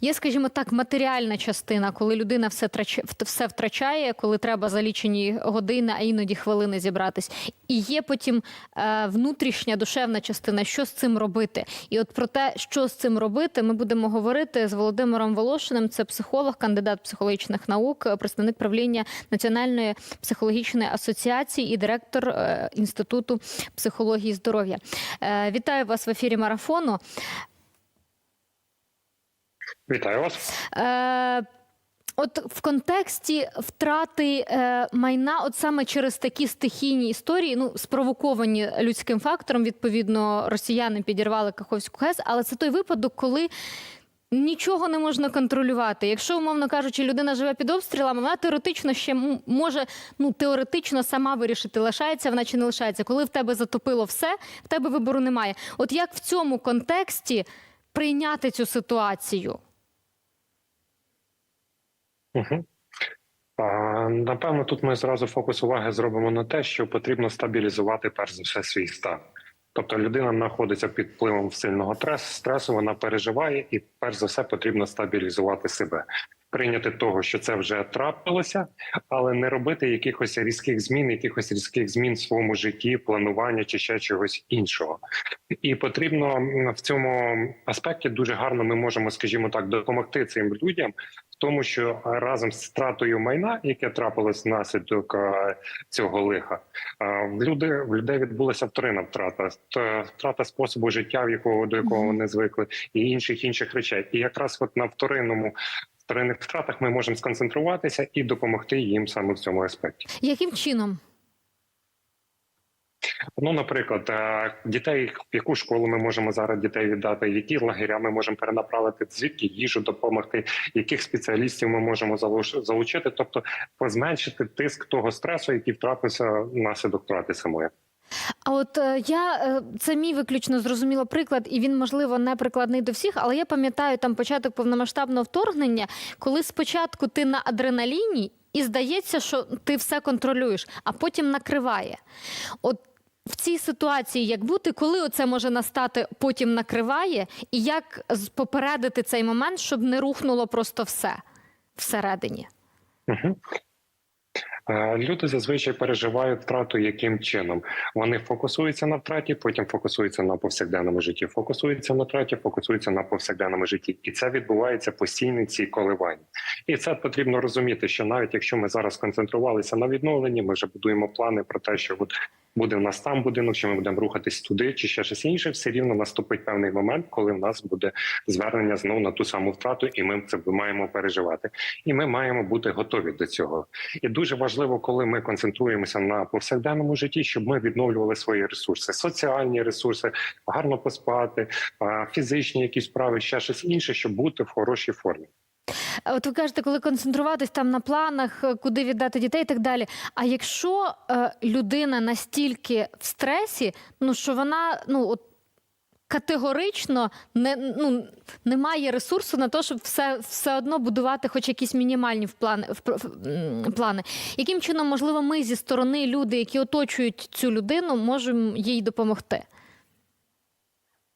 Є, скажімо так, матеріальна частина, коли людина все трач... все втрачає, коли треба за лічені години, а іноді хвилини зібратись. І є потім е, внутрішня душевна частина, що з цим робити. І от про те, що з цим робити, ми будемо говорити з Володимиром Волошиним. Це психолог, кандидат психологічних наук, представник правління Національної психологічної асоціації і директор е, інституту психології здоров'я. Е, вітаю вас в ефірі марафону. Вітаю вас. Е, От в контексті втрати е, майна, от саме через такі стихійні історії, ну спровоковані людським фактором, відповідно, росіяни підірвали Каховську ГЕС, але це той випадок, коли. Нічого не можна контролювати. Якщо, умовно кажучи, людина живе під обстрілами, вона теоретично ще може ну теоретично сама вирішити, лишається вона чи не лишається. Коли в тебе затопило все, в тебе вибору немає. От як в цьому контексті прийняти цю ситуацію? Напевно, тут ми зразу фокус уваги зробимо на те, що потрібно стабілізувати перш за все свій стан. Тобто людина знаходиться під впливом сильного стресу, вона переживає, і перш за все потрібно стабілізувати себе, прийняти того, що це вже трапилося, але не робити якихось різких змін, якихось різких змін в своєму житті, планування чи ще чогось іншого. І потрібно в цьому аспекті дуже гарно ми можемо, скажімо так, допомогти цим людям в тому, що разом з втратою майна, яке трапилось внаслідок е, цього лиха, е, в люди в людей відбулася вторинна втрата, втрата способу життя, в якого до якого вони звикли, і інших інших речей. І якраз от на вторинному вторинних втратах ми можемо сконцентруватися і допомогти їм саме в цьому аспекті. Яким чином? Ну, наприклад, е, дітей, в яку школу ми можемо зараз дітей віддати, які лагеря ми можемо перенаправити, звідки їжу допомогти, яких спеціалістів ми можемо залуч- залучити, тобто позменшити тиск того стресу, який втрапився внаслідок втрати самої. А от е, я е, це мій виключно зрозуміло приклад, і він можливо не прикладний до всіх, але я пам'ятаю там початок повномасштабного вторгнення, коли спочатку ти на адреналіні, і здається, що ти все контролюєш, а потім накриває. От в цій ситуації як бути, коли оце може настати, потім накриває, і як попередити цей момент, щоб не рухнуло просто все всередині? Угу. Люди зазвичай переживають втрату яким чином. Вони фокусуються на втраті, потім фокусуються на повсякденному житті, фокусуються на втраті, фокусуються на повсякденному житті, і це відбувається постійно ці коливання. І це потрібно розуміти, що навіть якщо ми зараз концентрувалися на відновленні, ми вже будуємо плани про те, що от буде в нас там будинок, чи ми будемо рухатись туди, чи ще щось інше, все рівно наступить певний момент, коли в нас буде звернення знову на ту саму втрату, і ми це маємо переживати. І ми маємо бути готові до цього. І дуже важливо, коли ми концентруємося на повсякденному житті, щоб ми відновлювали свої ресурси, соціальні ресурси, гарно поспати, фізичні якісь справи, ще щось інше, щоб бути в хорошій формі. От ви кажете, коли концентруватись там на планах, е, куди віддати дітей і так далі. А якщо е, людина настільки в стресі, ну що вона ну от категорично не, ну, не має ресурсу на те, щоб все, все одно будувати хоч якісь мінімальні в плани, в, в, плани. Яким чином, можливо, ми зі сторони люди, які оточують цю людину, можемо їй допомогти?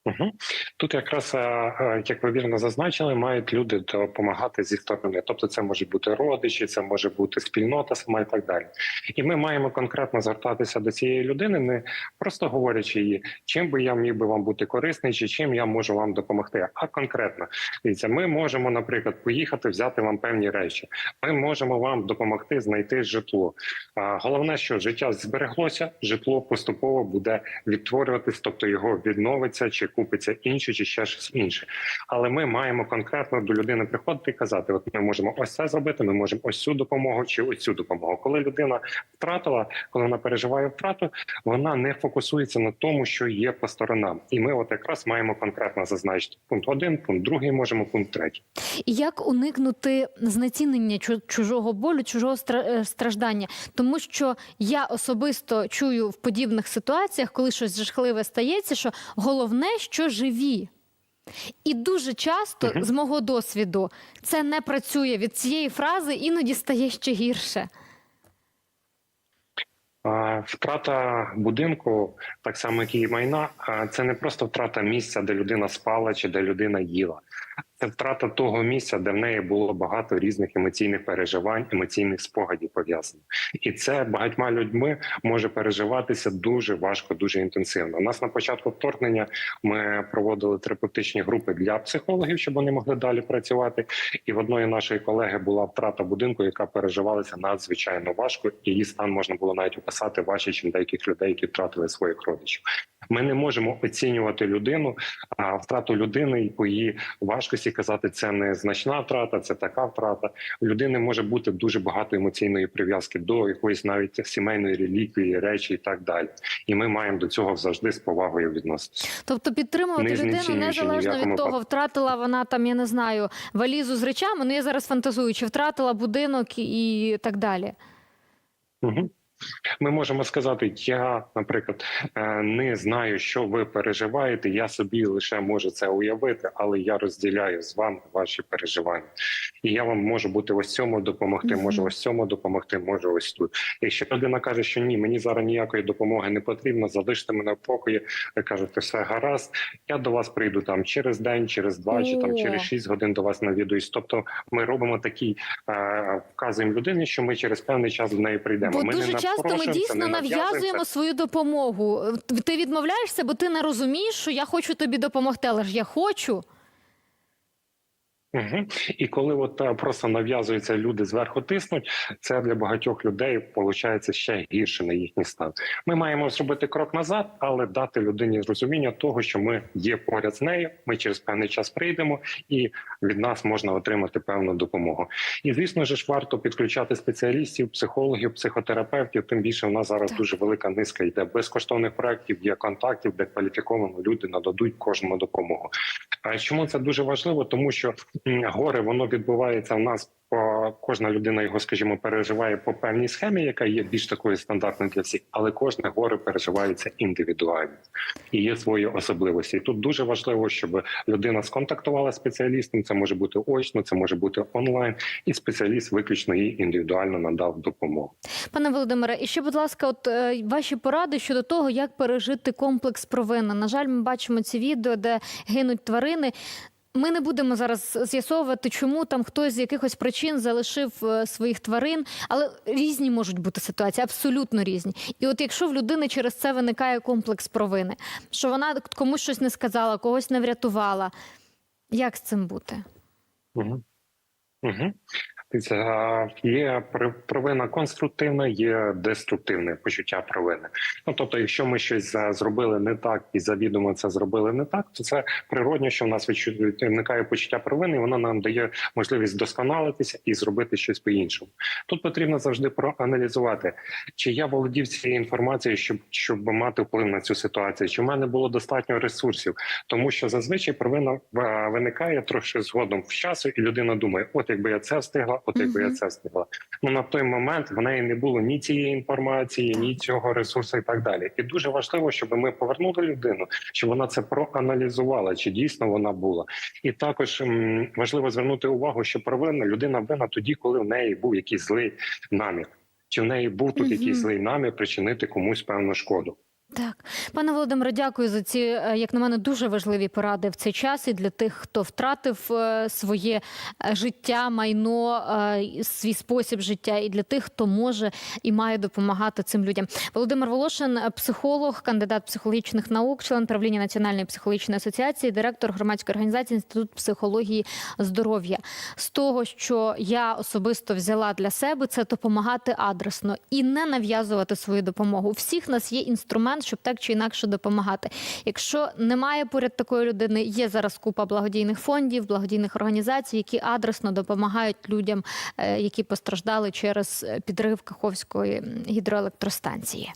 Угу. Тут якраз, е, е, як ви вірно зазначили, мають люди допомагати зі сторони. Тобто, це можуть бути родичі, це може бути спільнота сама і так далі. І ми маємо конкретно звертатися до цієї людини, не просто говорячи їй, чим би я міг би вам бути корисний, чи чим я можу вам допомогти. А конкретно дивіться, ми можемо, наприклад, поїхати взяти вам певні речі. Ми можемо вам допомогти знайти житло. Головне, що життя збереглося, житло поступово буде відтворюватись, тобто його відновиться, чи купиться інше, чи ще щось інше. Але ми маємо конкретно до людини приходити і казати: от ми можемо ось це зробити, ми можемо ось цю допомогу чи ось цю допомогу. Коли людина втратила, коли вона переживає втрату, вона не фокусується на тому, що є по сторонам. І ми, от якраз, маємо конкретно зазначити пункт один, пункт другий, можемо пункт третій. Як уникнути знецінення чужого болю, чужого е, страждання? Тому що я особисто чую в подібних ситуаціях, коли щось жахливе стається, що головне, що живі. І дуже часто, Мгм. з мого досвіду, це не працює від цієї фрази, іноді стає ще гірше. Втрата будинку, так само як і майна, це не просто втрата місця, де людина спала чи де людина їла. Це втрата того місця, де в неї було багато різних емоційних переживань, емоційних спогадів пов'язаних, і це багатьма людьми може переживатися дуже важко, дуже інтенсивно. У нас на початку вторгнення ми проводили терапевтичні групи для психологів, щоб вони могли далі працювати. І в одної нашої колеги була втрата будинку, яка переживалася надзвичайно важко. і Її стан можна було навіть описати важче, ніж деяких людей, які втратили своїх родичів. Ми не можемо оцінювати людину, а втрату людини і по її важкості казати, це не значна втрата, це така втрата. У людини може бути дуже багато емоційної прив'язки до якоїсь навіть сімейної реліквії, речі і так далі. І ми маємо до цього завжди з повагою відноситися. Тобто підтримувати Не людину незалежно від того, випадку. втратила вона там, я не знаю, валізу з речами. Ну я зараз фантазую, чи втратила будинок і так далі. Угу. Ми можемо сказати, я, наприклад, е, не знаю, що ви переживаєте. Я собі лише можу це уявити, але я розділяю з вами ваші переживання, і я вам можу бути ось цьому допомогти. Можу ось цьому допомогти. Можу ось тут. Якщо людина каже, що ні, мені зараз ніякої допомоги не потрібно, залиште мене в покої. Ви кажете, все гаразд. Я до вас прийду там через день, через два чи там через шість годин до вас навідуюсь. Тобто, ми робимо такі е, вказуємо людині, що ми через певний час до неї прийдемо. Бо ми дуже не часто ми дійсно нав'язуємо свою допомогу. Ти відмовляєшся, бо ти не розумієш, що я хочу тобі допомогти, але ж я хочу. Угу. І коли от е, просто нав'язуються люди зверху тиснуть, це для багатьох людей виходить ще гірше на їхній стан. Ми маємо зробити крок назад, але дати людині зрозуміння того, що ми є поряд з нею. Ми через певний час прийдемо, і від нас можна отримати певну допомогу. І звісно ж, варто підключати спеціалістів, психологів, психотерапевтів. Тим більше у нас зараз Так. дуже велика низка йде безкоштовних проєктів, є контактів, де кваліфіковано люди нададуть кожному допомогу. А чому це дуже важливо? Тому що горе воно відбувається в нас. По кожна людина його, скажімо, переживає по певній схемі, яка є більш такою стандартною для всіх, але кожне горе переживається індивідуально і є свої особливості. І тут дуже важливо, щоб людина сконтактувала спеціалістом. Це може бути очно, це може бути онлайн, і спеціаліст виключно їй індивідуально надав допомогу. Пане Володимире, і ще, будь ласка, от е, ваші поради щодо того, як пережити комплекс провини. На жаль, ми бачимо ці відео, де гинуть тварини. Ми не будемо зараз з'ясовувати, чому там хтось з якихось причин залишив е, своїх тварин, але різні можуть бути ситуації, абсолютно різні. І от якщо в людини через це виникає комплекс провини, що вона комусь щось не сказала, когось не врятувала, як з цим бути? Угу. Угу. Є провина конструктивна, є деструктивне почуття провини. Ну тобто, якщо ми щось зробили не так і завідомо це зробили не так, то це природньо, що в нас виникає почуття провини, і воно нам дає можливість досконалитися і зробити щось по-іншому. Тут потрібно завжди проаналізувати, чи я володів цією інформацією, щоб щоб мати вплив на цю ситуацію, чи в мене було достатньо ресурсів, тому що зазвичай провина виникає трохи згодом в часу, і людина думає: от якби я це встигла, от якби я це встигла. Ну на той момент в неї не було ні цієї інформації, ні цього ресурсу, і так далі. І дуже важливо, щоб ми повернули людину, щоб вона це проаналізувала, чи дійсно вона була. І також м, важливо звернути увагу, що провина людина винна тоді, коли в неї був якийсь злий намір. Чи в неї був тут якийсь злий намір причинити комусь певну шкоду? Так, пане Володимире, дякую за ці, е, як на мене, дуже важливі поради в цей час і для тих, хто втратив е, своє е, життя, майно, свій спосіб життя, і для тих, хто може і має допомагати цим людям. Володимир Волошин, психолог, кандидат психологічних наук, член правління Національної психологічної асоціації, директор громадської організації Інститут психології здоров'я. З того, що я особисто взяла для себе, це допомагати адресно і не нав'язувати свою допомогу. У всіх нас є інструмент, щоб так чи інакше допомагати. Якщо немає поряд такої людини, є зараз купа благодійних фондів, благодійних організацій, які адресно допомагають людям, е, які постраждали через підрив Каховської гідроелектростанції.